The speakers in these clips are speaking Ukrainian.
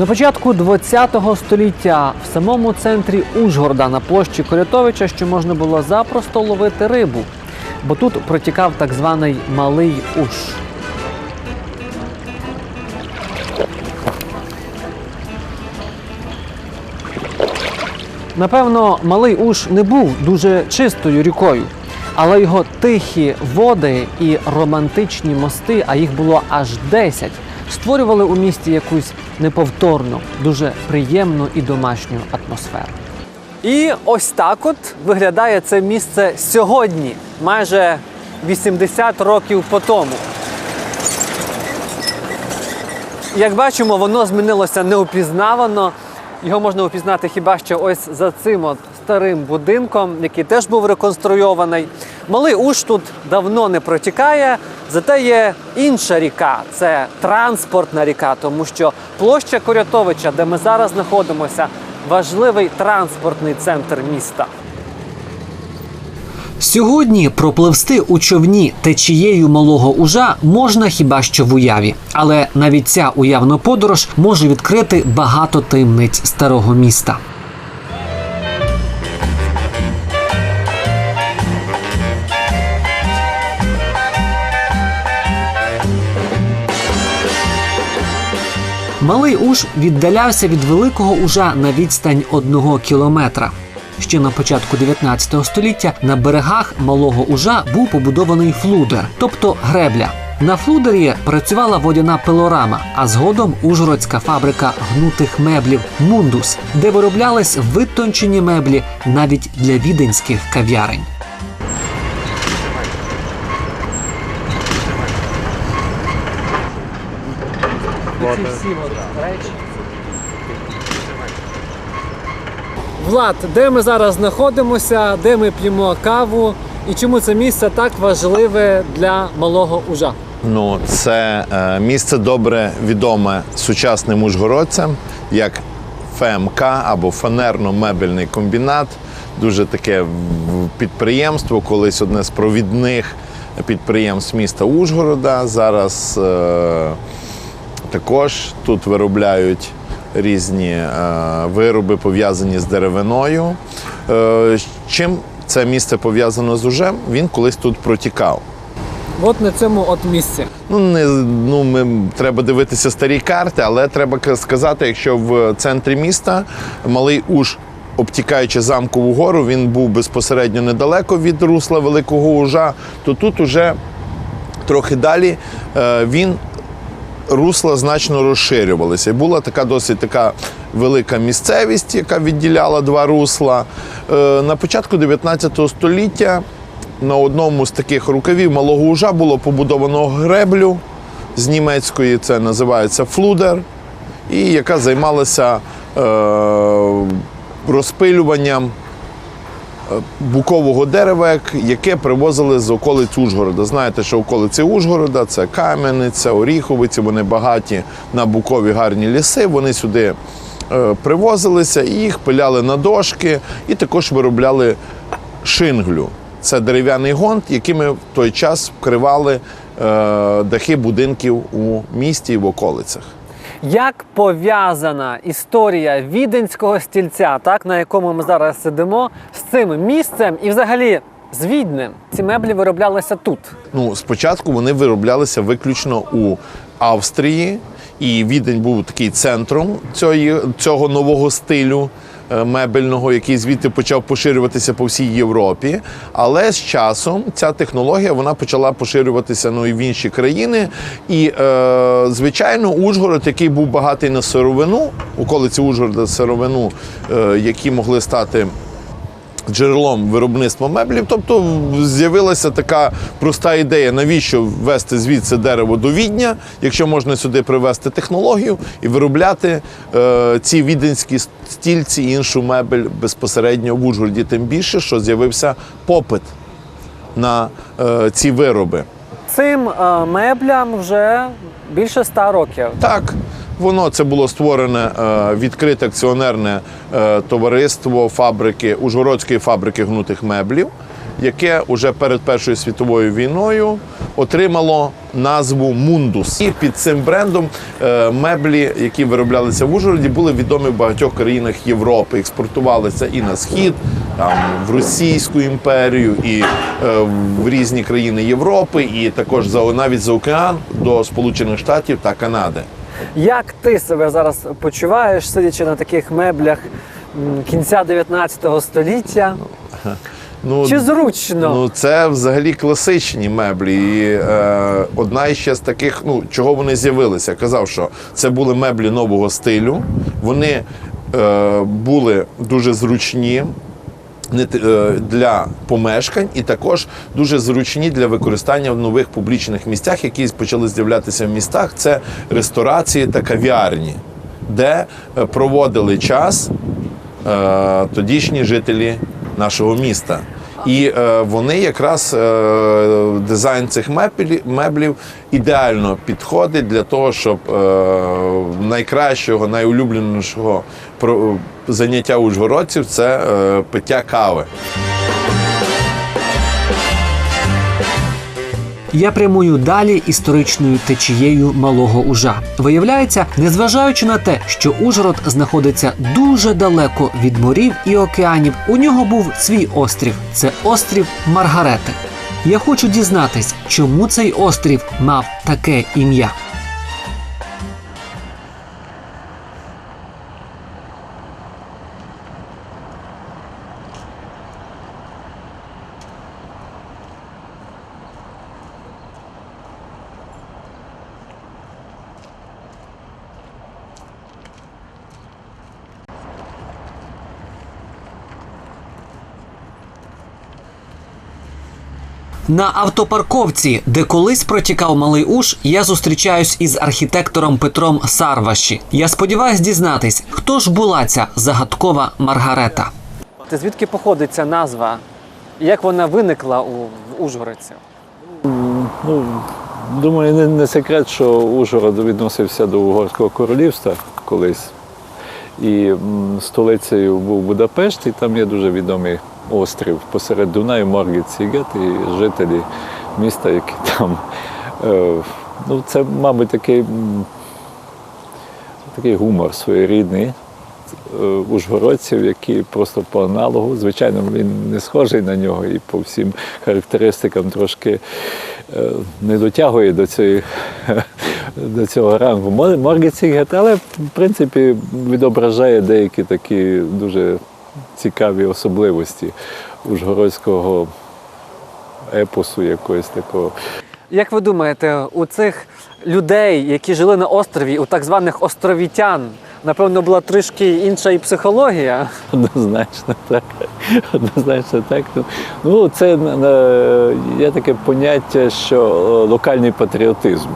На початку ХХ століття в самому центрі Ужгорода на площі Корятовича, що можна було запросто ловити рибу, бо тут протікав так званий малий уж. Напевно, малий уж не був дуже чистою рікою, але його тихі води і романтичні мости, а їх було аж 10, створювали у місті якусь неповторну, дуже приємну і домашню атмосферу. І ось так от виглядає це місце сьогодні, майже 80 років по тому. Як бачимо, воно змінилося неупізнавано. Його можна упізнати хіба що ось за цим от старим будинком, який теж був реконструйований. Малий уж тут давно не протікає, зате є інша ріка це транспортна ріка, тому що площа Корятовича, де ми зараз знаходимося, важливий транспортний центр міста. Сьогодні пропливсти у човні течією малого ужа можна хіба що в уяві, але навіть ця уявна подорож може відкрити багато таємниць старого міста. Малий уж віддалявся від великого ужа на відстань одного кілометра. Ще на початку 19 століття на берегах малого ужа був побудований флудер, тобто гребля. На флудері працювала водяна пилорама, а згодом ужгородська фабрика гнутих меблів Мундус, де вироблялись витончені меблі навіть для віденських кав'ярень. Влад, де ми зараз знаходимося, де ми п'ємо каву і чому це місце так важливе для малого ужа? Ну, це е, місце добре відоме сучасним ужгородцям як ФМК або фанерно-мебельний комбінат. Дуже таке підприємство, колись одне з провідних підприємств міста Ужгорода. Зараз е, також тут виробляють різні е, вироби, пов'язані з деревиною. Е, чим це місце пов'язано з ужем? Він колись тут протікав. От на цьому от місці. Ну, не, ну, ми, треба дивитися старі карти, але треба сказати, якщо в центрі міста малий уж, обтікаючи замкову гору, він був безпосередньо недалеко від русла Великого Ужа, то тут уже трохи далі е, він русла значно розширювалися. Була така досить така велика місцевість, яка відділяла два русла. Е, На початку 19 століття на одному з таких рукавів малого ужа було побудовано греблю з німецької, це називається флудер, і яка займалася е, розпилюванням букового дерева, яке привозили з околиць Ужгорода. Знаєте, що околиці Ужгорода це Кам'яниця, Оріховиці, вони багаті на букові гарні ліси. Вони сюди е, привозилися і їх пиляли на дошки, і також виробляли шинглю. Це дерев'яний гонт, якими в той час вкривали е, дахи будинків у місті і в околицях. Як пов'язана історія віденського стільця, так на якому ми зараз сидимо, з цим місцем і взагалі з Віднем? Ці меблі вироблялися тут. Ну, спочатку вони вироблялися виключно у Австрії, і Відень був такий центром цього, цього нового стилю мебельного, який звідти почав поширюватися по всій Європі. Але з часом ця технологія вона почала поширюватися ну, і в інші країни. І, е, звичайно, Ужгород, який був багатий на сировину, околиці Ужгорода сировину, е, які могли стати джерелом виробництва меблів. Тобто з'явилася така проста ідея, навіщо ввести звідси дерево до Відня, якщо можна сюди привезти технологію і виробляти е, ці віденські стільці і іншу мебель безпосередньо в Ужгороді. Тим більше, що з'явився попит на е, ці вироби. Цим е, меблям вже більше ста років. Так, воно це було створене е, відкрите акціонерне е, товариство фабрики Ужгородської фабрики гнутих меблів, яке уже перед Першою світовою війною отримало назву Мундус. І під цим брендом е, меблі, які вироблялися в Ужгороді, були відомі в багатьох країнах Європи. Експортувалися і на схід, там в Російську імперію, і в різні країни Європи, і також за навіть за океан до Сполучених Штатів та Канади. Як ти себе зараз почуваєш, сидячи на таких меблях кінця 19 століття? Ну, Чи зручно? Ну, це взагалі класичні меблі. І е, одна іще з таких, ну чого вони з'явилися. Казав, що це були меблі нового стилю. Вони е, були дуже зручні. Е, Для помешкань і також дуже зручні для використання в нових публічних місцях, які почали з'являтися в містах. Це ресторації та кав'ярні, де е, проводили час е, тодішні жителі нашого міста. І е, вони якраз е, дизайн цих меблів, меблів ідеально підходить для того, щоб е, найкращого, найулюбленішого про- заняття ужгородців це е, пиття кави. Я прямую далі історичною течією малого ужа. Виявляється, незважаючи на те, що Ужгород знаходиться дуже далеко від морів і океанів, у нього був свій острів. Це острів Маргарети. Я хочу дізнатись, чому цей острів мав таке ім'я. На автопарковці, де колись протікав малий уж, я зустрічаюсь із архітектором Петром Сарваші. Я сподіваюсь дізнатись, хто ж була ця загадкова Маргарета. Ти звідки походить ця назва? Як вона виникла у Ужгородці? Ну, думаю, не, не секрет, що Ужгород відносився до Угорського королівства колись. І м, столицею був Будапешт, і там є дуже відомий острів посеред Дунаю, Моргіт Сігет, і жителі міста, які там. Е, ну, це, мабуть, такий, такий гумор своєрідний е, ужгородців, які просто по аналогу, звичайно, він не схожий на нього і по всім характеристикам трошки е, не дотягує до цієї. До цього рангу Моргіцігет, але в принципі відображає деякі такі дуже цікаві особливості ужгородського епосу якогось такого. Як ви думаєте, у цих людей, які жили на острові, у так званих островітян, напевно, була трішки інша і психологія? Однозначно так. Однозначно так. Ну, це е, є таке поняття, що е, локальний патріотизм.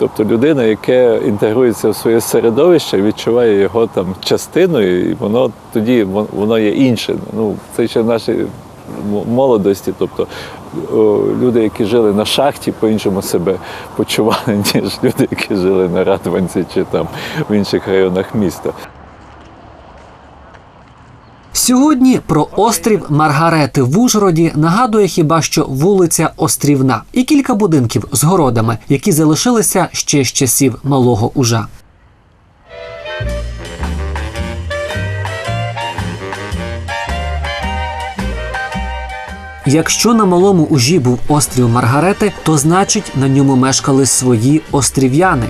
Тобто людина, яка інтегрується в своє середовище, відчуває його там частиною, і воно тоді воно є інше. Ну, це ще в нашій молодості. Тобто люди, які жили на шахті, по-іншому себе почували, ніж люди, які жили на Радванці чи там в інших районах міста. Сьогодні про острів Маргарети в Ужгороді нагадує хіба що вулиця Острівна і кілька будинків з городами, які залишилися ще з часів малого ужа. Якщо на малому ужі був острів Маргарети, то значить на ньому мешкали свої острів'яни.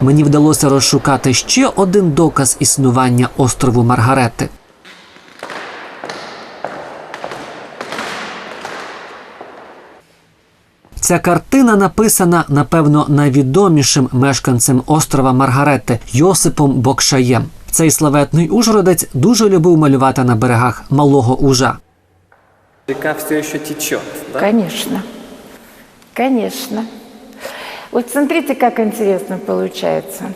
Мені вдалося розшукати ще один доказ існування острову Маргарети. Ця картина написана, напевно, найвідомішим мешканцем острова Маргарети Йосипом Бокшаєм. Цей славетний ужгородець дуже любив малювати на берегах малого ужа. Река все ще тече. Конечно. Конечно. Вот смотрите, как интересно получается.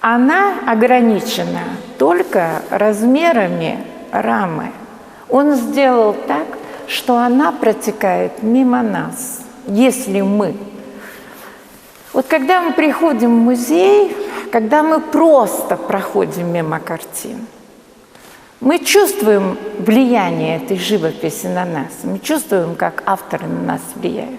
Она ограничена только размерами рамы. Он сделал так, что она протекает мимо нас, если мы. Вот когда мы приходим в музей, когда мы просто проходим мимо картин, мы чувствуем влияние этой живописи на нас, мы чувствуем, как авторы на нас влияют.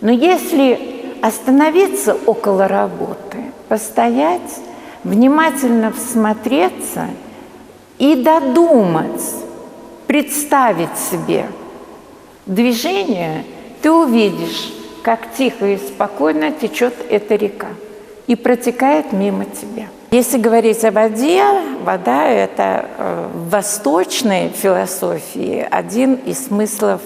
Но если остановиться около работы, постоять, внимательно всмотреться и додумать, представить себе движение, ты увидишь, как тихо и спокойно течет эта река и протекает мимо тебя. Если говорить о воде, вода – это э, в восточной философии один из смыслов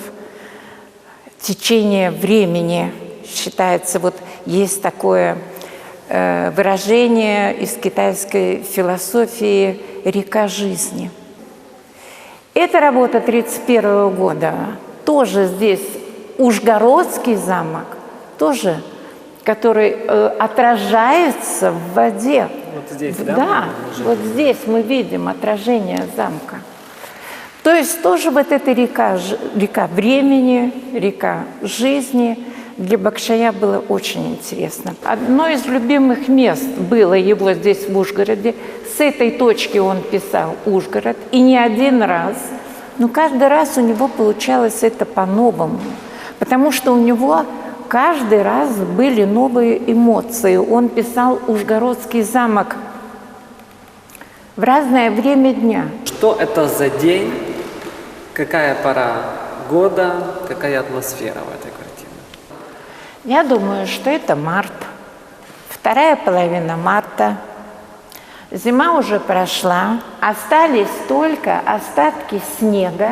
течения времени. Считается, вот есть такое э, выражение из китайской философии «река жизни». Это работа 1931 года. Тоже здесь Ужгородский замок, тоже, который э, отражается в воде. Вот здесь, да, Да, вот здесь мы видим отражение замка. То есть тоже вот эта река, река времени, река жизни для Бакшая было очень интересно. Одно из любимых мест было его здесь в Ужгороде. С этой точки он писал Ужгород, и не один раз. Но каждый раз у него получалось это по-новому, потому что у него каждый раз были новые эмоции. Он писал Ужгородский замок в разное время дня. Что это за день? Какая пора года? Какая атмосфера в этой? Я думаю, что это март, вторая половина марта. Зима уже прошла, остались только остатки снега.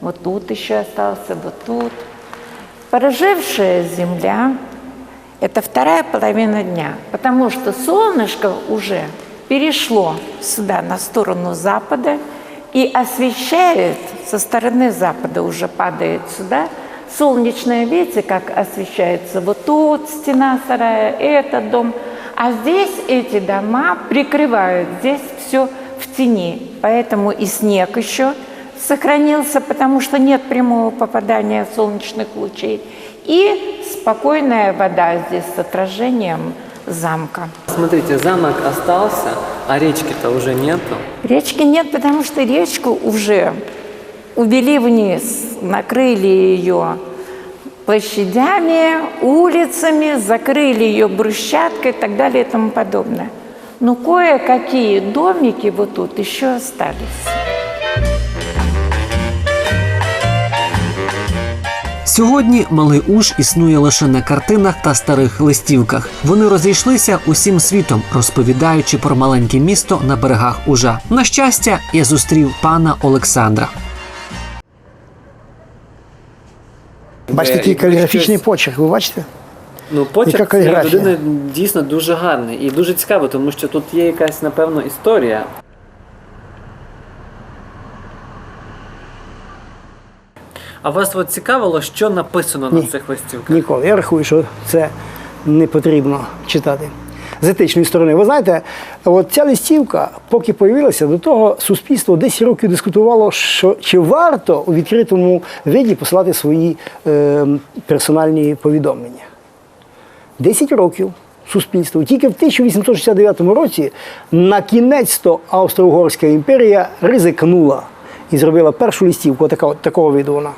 Вот тут еще остался, вот тут. Порыжевшая земля – это вторая половина дня, потому что солнышко уже перешло сюда, на сторону запада, и освещает, со стороны запада уже падает сюда, солнечное, видите, как освещается вот тут стена сарая, этот дом, а здесь эти дома прикрывают, здесь все в тени, поэтому и снег еще сохранился, потому что нет прямого попадания солнечных лучей, и спокойная вода здесь с отражением замка. Смотрите, замок остался, а речки-то уже нету. Речки нет, потому что речку уже увели вниз, накрыли ее площадями, улицами, закрыли ее брусчаткой и так далее и тому подобное. Но кое-какие домики вот тут еще остались. Сьогодні малий уж існує лише на картинах та старих листівках. Вони розійшлися усім світом, розповідаючи про маленьке місто на берегах Ужа. На щастя, я зустрів пана Олександра. Бачите, який каліграфічний почерк, ви бачите? Ну, Яка почерк цієї каліграфія? людини дійсно дуже гарний і дуже цікавий, тому що тут є якась, напевно, історія. А вас от цікавило, що написано на Ні. цих листівках? Ніколи. Я рахую, що це не потрібно читати. З етичної сторони. Ви знаєте, от ця листівка, поки появилася, до того суспільство 10 років дискутувало, що чи варто у відкритому виді посилати свої е, персональні повідомлення. 10 років суспільство. Тільки в 1869 році на кінець то Австро-Угорська імперія ризикнула і зробила першу листівку, така, такого виду вона.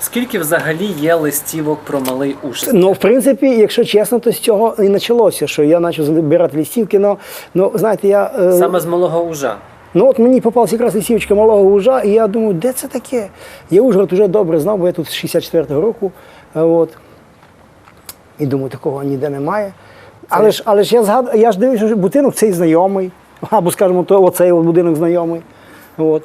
Скільки взагалі є листівок про малий уж? Ну, в принципі, якщо чесно, то з цього і почалося, що я почав збирати листівки. Ну, ну знаєте, я. е, Саме з малого ужа. Ну от мені попалася якраз листівочка малого ужа, і я думаю, де це таке? Я Ужгород вже добре знав, бо я тут з 64-го року. е, От. І думаю, такого ніде немає. Але ж, але ж я згад... я ж дивлюся, що будинок цей знайомий, або, скажімо, то оцей будинок знайомий. От.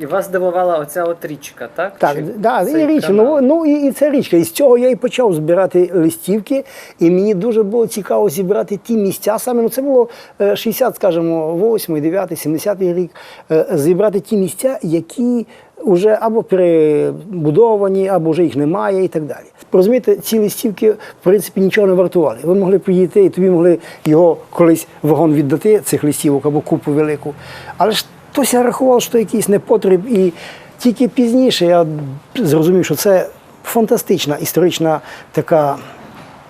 І вас здивувала оця от річка, так? Так, Чи да, і річ, канал? ну, ну і, і це річка. І з цього я і почав збирати листівки, і мені дуже було цікаво зібрати ті місця. Саме ну це було е, 60, скажімо, 8, 9, 70 рік. е, Зібрати ті місця, які вже або перебудовані, або вже їх немає, і так далі. Розумієте, ці листівки в принципі нічого не вартували. Ви могли приїти, і тобі могли його колись вагон віддати цих листівок або купу велику. Але ж хтось рахував, що якийсь непотріб і Тільки пізніше я зрозумів, що це фантастична історична така,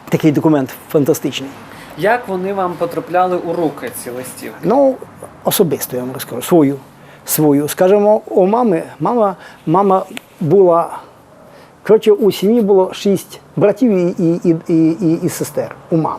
такий документ фантастичний. Як вони вам потрапляли у руки ці листівки? Ну, особисто я вам розкажу, свою. свою. Скажімо, у мами, мама, мама була. Коротше, у сім'ї було шість братів і, і, і, і, і, сестер у мам.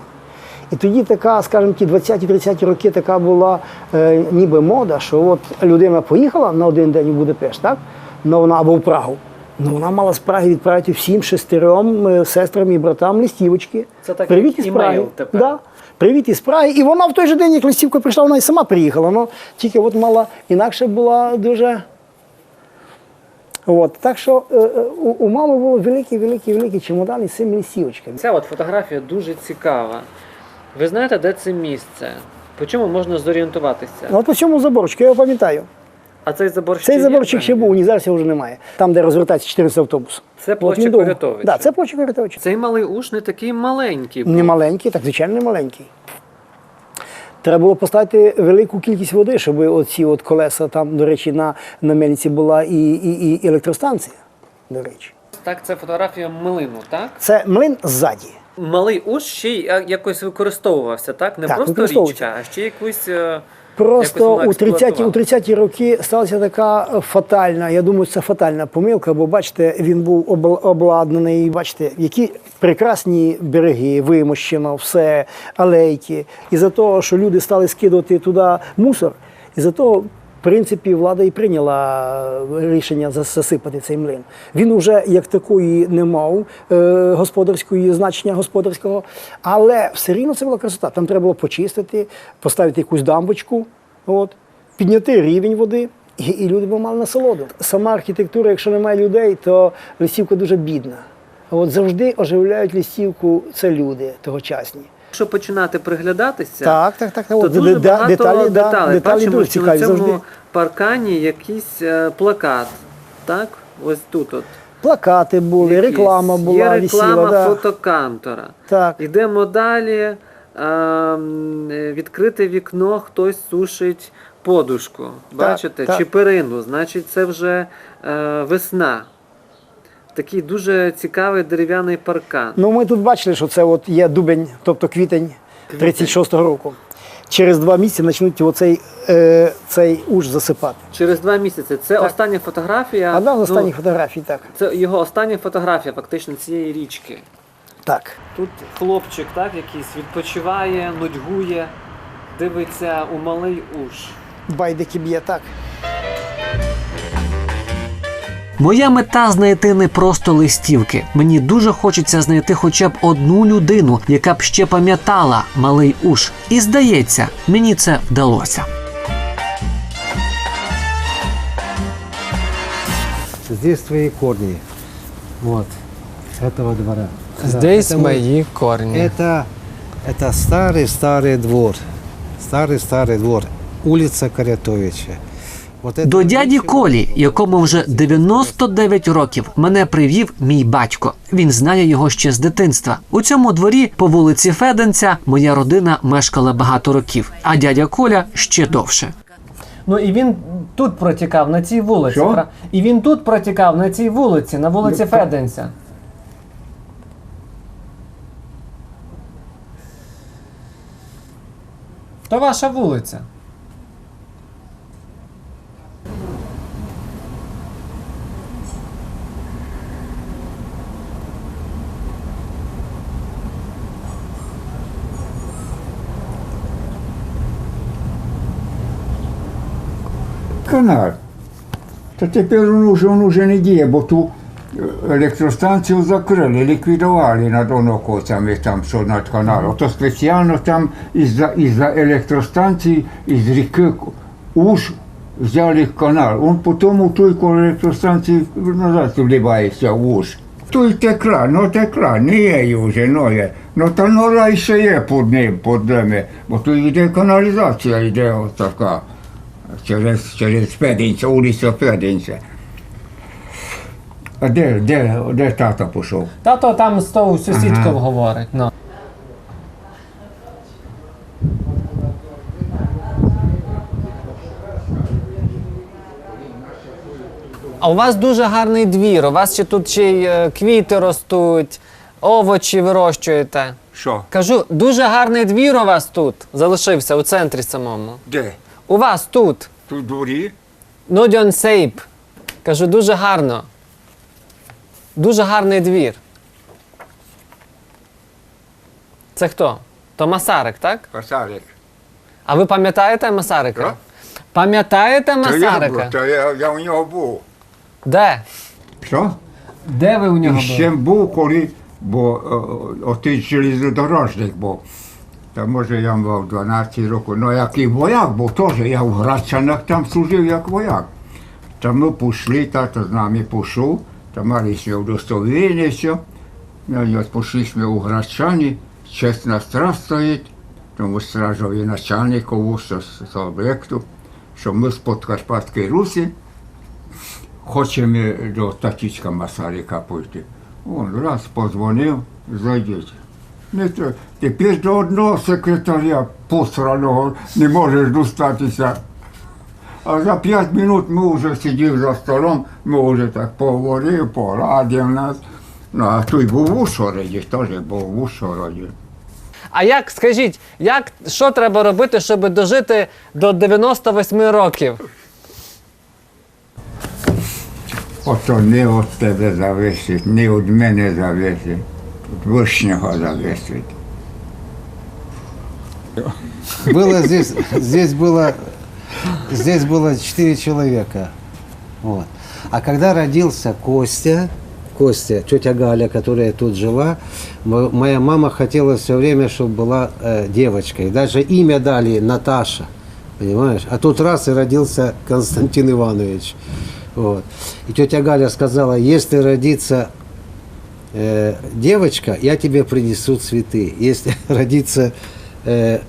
І тоді така, скажімо, ті 20-30 роки така була е, ніби мода, що от людина поїхала на один день у Будапешт, так? Ну, вона або в Прагу. Ну, вона мала з Праги відправити всім шестером е, сестрам і братам листівочки. Це так, Привіт із Праги. тепер. Да. Привіт із Праги. І вона в той же день, як листівка прийшла, вона і сама приїхала. Ну, тільки от мала інакше була дуже. От. Так що е, е, у, у мами було великий, великий, великий чемодан із цими листівочками. Ця от фотографія дуже цікава. Ви знаєте, де це місце? По чому можна зорієнтуватися? Ну, от по цьому заборчику, я його пам'ятаю. А цей забор Цей заборчик ще був, ні, зараз його вже немає. Там, де розвертається 14 автобус. Це площа. Корятовича. Да, це площа Корятовича. Цей малий уж не такий маленький. був. Не маленький, так звичайно не маленький. Треба було поставити велику кількість води, щоб оці от колеса, там, до речі, на, на мельниці була і, і, і електростанція. До речі. Так, це фотографія млину, так? Це млин ззаді. Малий уж ще й якось використовувався, так? Не Так, просто річка, а ще якусь. е, Просто якось у 30-ті, у експлуатувало. 30-ті роки сталася така фатальна, я думаю, це фатальна помилка, бо бачите, він був обладнаний, бачите, які прекрасні береги, вимощено, все, алейки. І за того, що люди стали скидувати туди мусор, і за того, принципі, влада і прийняла рішення засипати цей млин. Він уже як такої не мав е, господарської значення господарського, але все рівно це була красота. Там треба було почистити, поставити якусь дамбочку, от, підняти рівень води. І, і люди б мали насолоду. Сама архітектура, якщо немає людей, то листівка дуже бідна. От завжди оживляють листівку це люди тогочасні. Якщо починати приглядатися, Так, так, так. то От, дуже де- багато деталі, деталей. деталі Бачимо, що на цьому завжди. паркані якийсь е, плакат. Так? Ось тут от. Плакати були, якийсь. реклама була, Є реклама висіла. Да. фотокантора. Так. Йдемо далі. е, Відкрите вікно, хтось сушить подушку. Бачите? так. Чи перину. Значить, це вже е, весна. Такий дуже цікавий дерев'яний паркан. Ну, ми тут бачили, що це от є дубень, тобто квітень 36-го року. Через два місяці почнуть оцей е, цей уж засипати. Через два місяці. Це остання фотографія. Одна з ну, останніх фотографій, так. Це його остання фотографія фактично цієї річки. Так. Тут хлопчик, так, якийсь відпочиває, нудьгує, дивиться у малий уж. Байдики б'є так. Моя мета знайти не просто листівки. Мені дуже хочеться знайти хоча б одну людину, яка б ще пам'ятала малий уш. І здається, мені це вдалося. Здесь твои корни. Вот. Этого двора. Здесь Да, это мой- мои корни. Это, это старый-старый двор. Старый-старый двор. Улица Корятовича. До дяді Колі, якому вже 99 років, мене привів мій батько. Він знає його ще з дитинства. У цьому дворі по вулиці Феденця моя родина мешкала багато років, а дядя Коля ще довше. Ну і він тут протікав на цій вулиці. Що? пра- І він тут протікав на цій вулиці, на вулиці Феденця. То ваша вулиця. Канал. Та тепер він уже, він уже не діє, бо ту е, електростанцію закрили, ліквідували над онокоцями там, що над каналом. То спеціально там із-за із електростанції, із ріки Уж взяли канал. Он потім у той коло електростанції назад вливається в Уж. Той текла, ну текла, не є вже, ну є. Ну та нора ще є під ним, під ними, бо тут йде каналізація, йде отака. Через, через Феденця, вулиця Феденця. А де, де, де тата пішов? Тато там з того сусідкою говорить. Ну. А у вас дуже гарний двір. У вас ще тут ще й е, квіти ростуть, овочі вирощуєте. Що? Кажу, дуже гарний двір у вас тут залишився у центрі самому. Де? У вас тут. В дворі? Нодьон Сейп. Кажу, дуже гарно. Дуже гарний двір. Це хто? То Масарик, так? Масарик. А ви пам'ятаєте Масарика? Що? Пам'ятаєте То я, був, Масарика? то я, я у нього був. Де? Що? Де ви у нього І ще був, коли, бо е, отець железнодорожник був. Та може я мав 12 років. Ну як і вояк був теж, я в Грачанах там служив як вояк. Та ми пішли, тато з нами пішов, та мали ми удостоверення все. Ну, і от пішли ми у Грачані, чесна страж стоїть, тому стражовий начальникову з об'єкту, що ми з Подкарпатської Русі хочемо до татічка Масарика пойти. Он раз позвонив, зайдіть. Не то, тепер до одного секретаря посраного не можеш достатися. А за п'ять минут ми вже сидів за столом, ми вже так поговорив, порадив нас. Ну, а той був в Ушгороді, теж був в Ушгороді. А як, скажіть, як, що треба робити, щоб дожити до 98 років? Ото не від тебе зависить, не від мене зависить, вишнього зависить. Было здесь, здесь было, здесь было четыре человека. Вот. А когда родился Костя, Костя, тетя Галя, которая тут жила, мо- моя мама хотела все время, чтобы была э, девочкой. Даже имя дали Наташа, понимаешь? А тут раз и родился Константин Иванович. Вот. И тетя Галя сказала, если родится э, девочка, я тебе принесу цветы. Если родится э,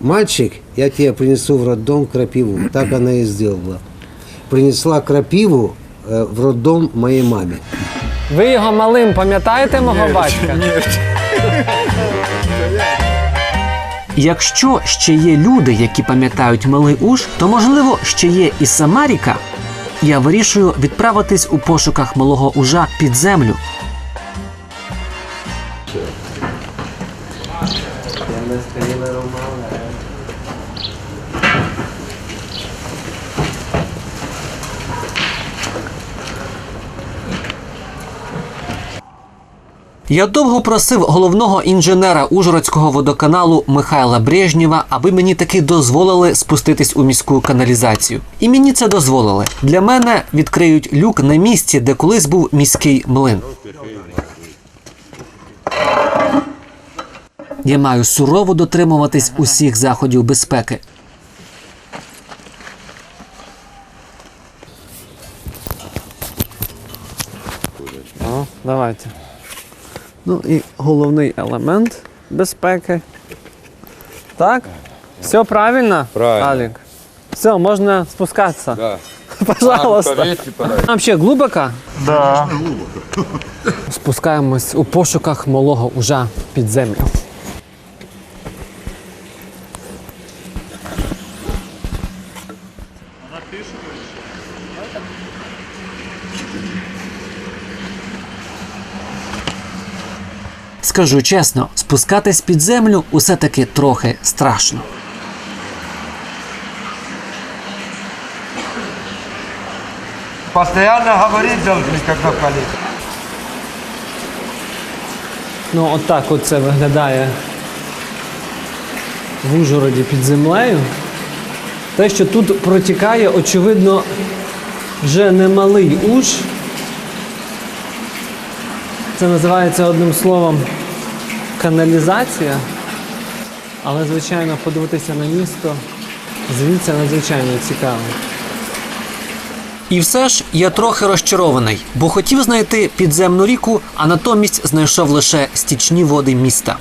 мальчик, я тебе принесу в роддом крапиву. Так она и сделала. Принесла крапиву э, в роддом моей маме. Ви його малим пам'ятаєте мого батька? Якщо ще є люди, які пам'ятають малий уж, то можливо ще є і сама ріка. Я вирішую відправитись у пошуках малого ужа під землю. Я довго просив головного інженера Ужгородського водоканалу Михайла Брежнєва, аби мені таки дозволили спуститись у міську каналізацію. І мені це дозволили. Для мене відкриють люк на місці, де колись був міський млин. Я маю сурово дотримуватись усіх заходів безпеки. О, давайте. Ну і головний елемент безпеки. Так? Все правильно? Правильно. Алік? Все, можна спускатися. Да. Пожалуйста. Там ще глибоко? Да. Спускаємось у пошуках малого ужа під землю. Скажу чесно, спускатись під землю усе таки трохи страшно. Постоянно говорить должны, когда коллеги. Ну, от так от це виглядає в Ужгороді під землею. Те, що тут протікає, очевидно, вже немалий уж. Це називається одним словом каналізація. Але, звичайно, подивитися на місто звідси надзвичайно цікаво. І все ж я трохи розчарований, бо хотів знайти підземну ріку, а натомість знайшов лише стічні води міста.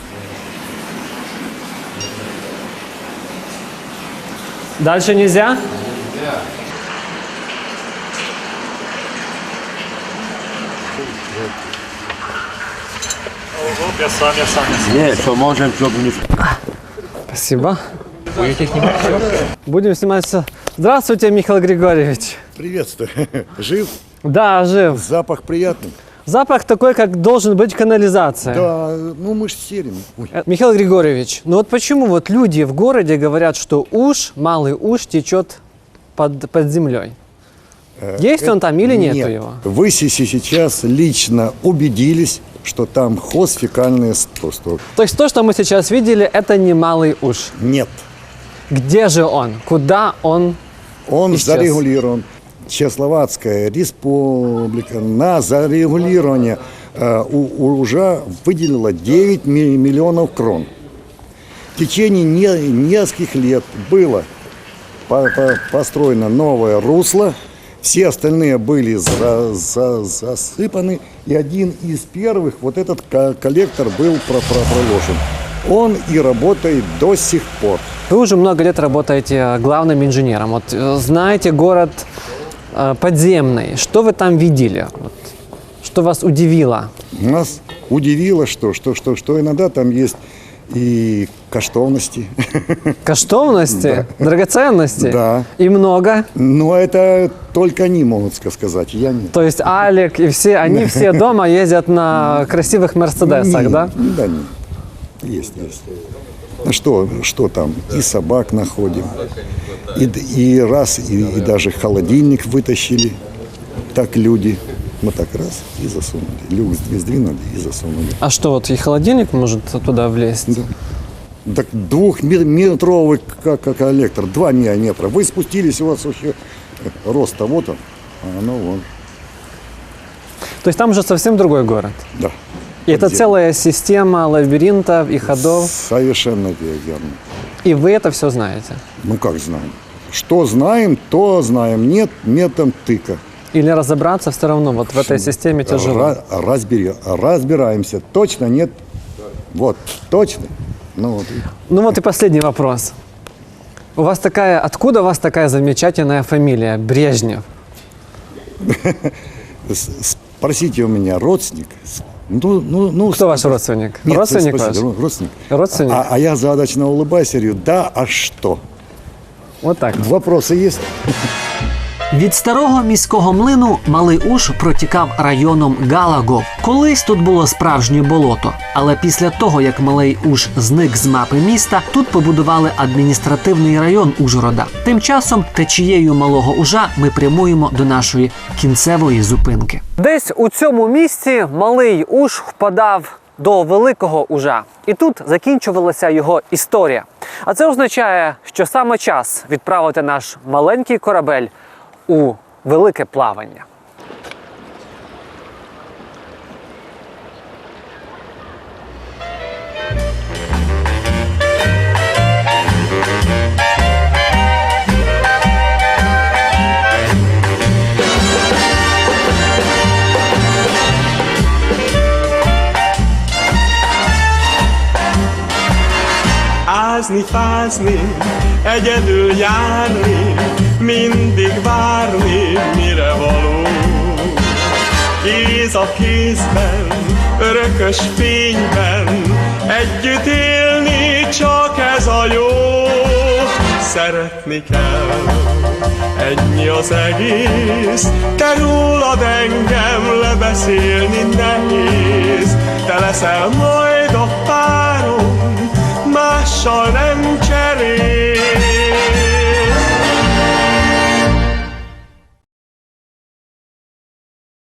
Дальше нельзя? Нет, что можем, чтобы не... Спасибо. Будете снимать Будем снимать все. Здравствуйте, Михаил Григорьевич. Приветствую. Жив? Да, жив. Запах приятный. Запах такой, как должен быть канализация. Да, ну мы ж серим. Ой. Э, Михаил Григорьевич, ну вот почему вот люди в городе говорят, что уж, малый уж течет под, под землей? Есть он там или нету Нет. его? Вы се- сейчас лично убедились, что там хозфекальное стойство. То есть то, что мы сейчас видели, это не малый уж. Нет. Где же он? Куда он? Он Исчез. зарегулирован. Чехословацкая республика на зарегулирование э, у, уже выделила 9 ми- миллионов крон. В течение не- нескольких лет было по- по- построено новое русло, все остальные были за- за- засыпаны, и один из первых, вот этот ко- коллектор был про- про- проложен. Он и работает до сих пор. Вы уже много лет работаете главным инженером. Вот э, знаете город э, подземный. Что вы там видели? Вот, что вас удивило? Нас удивило, что, что, что, что иногда там есть и каштовности. Каштовности? Драгоценности? Да. И много? Но это только они могут ска- сказать, я нет. То есть Алик и все, они все дома ездят на красивых Мерседесах, Не, да? Да, нет. Есть, есть. А Что, что там? И собак находим. И, д- и раз, и, и даже холодильник вытащили. Так люди. Мы так раз и засунули. Люк сдвинули и засунули. А что, вот и холодильник может туда влезть? Да. Так двухметровый ка- ка- коллектор, два метра. Вы спустились, у вас вообще роста вот он, а оно вон. То есть там уже совсем другой город. Да. И это целая система лабиринтов и ходов. Совершенно ве- верно. И вы это все знаете. Ну как знаем? Что знаем, то знаем. Нет, метом тыка. Или разобраться все равно вот в этой системе тяжело. Ра- разбери- разбираемся. Точно нет? Вот, точно. Ну вот. Ну вот и последний вопрос. У вас такая, откуда у вас такая замечательная фамилия Брежнев? Спросите у меня, родственник? Ну, ну, ну, Кто ваш родственник? Нет, родственник спросите, ваш? ро- родственник. Родственник? А, а я задачно улыбаюсь и говорю, да, а что? Вот так. Вопросы есть? Від старого міського млину Малий Уж протікав районом Галагов. Колись тут було справжнє болото. Але після того, як Малий Уж зник з мапи міста, тут побудували адміністративний район Ужгорода. Тим часом течією малого ужа ми прямуємо до нашої кінцевої зупинки. Десь у цьому місці малий уж впадав до великого ужа, і тут закінчувалася його історія. А це означає, що саме час відправити наш маленький корабель у велике плавання. Ázni, fázni, egyedül járni, mindig várni, mire való. Kéz a kézben, örökös fényben, együtt élni csak ez a jó. Szeretni kell, ennyi az egész, te rólad engem lebeszélni nehéz. Te leszel majd a párom, mással nem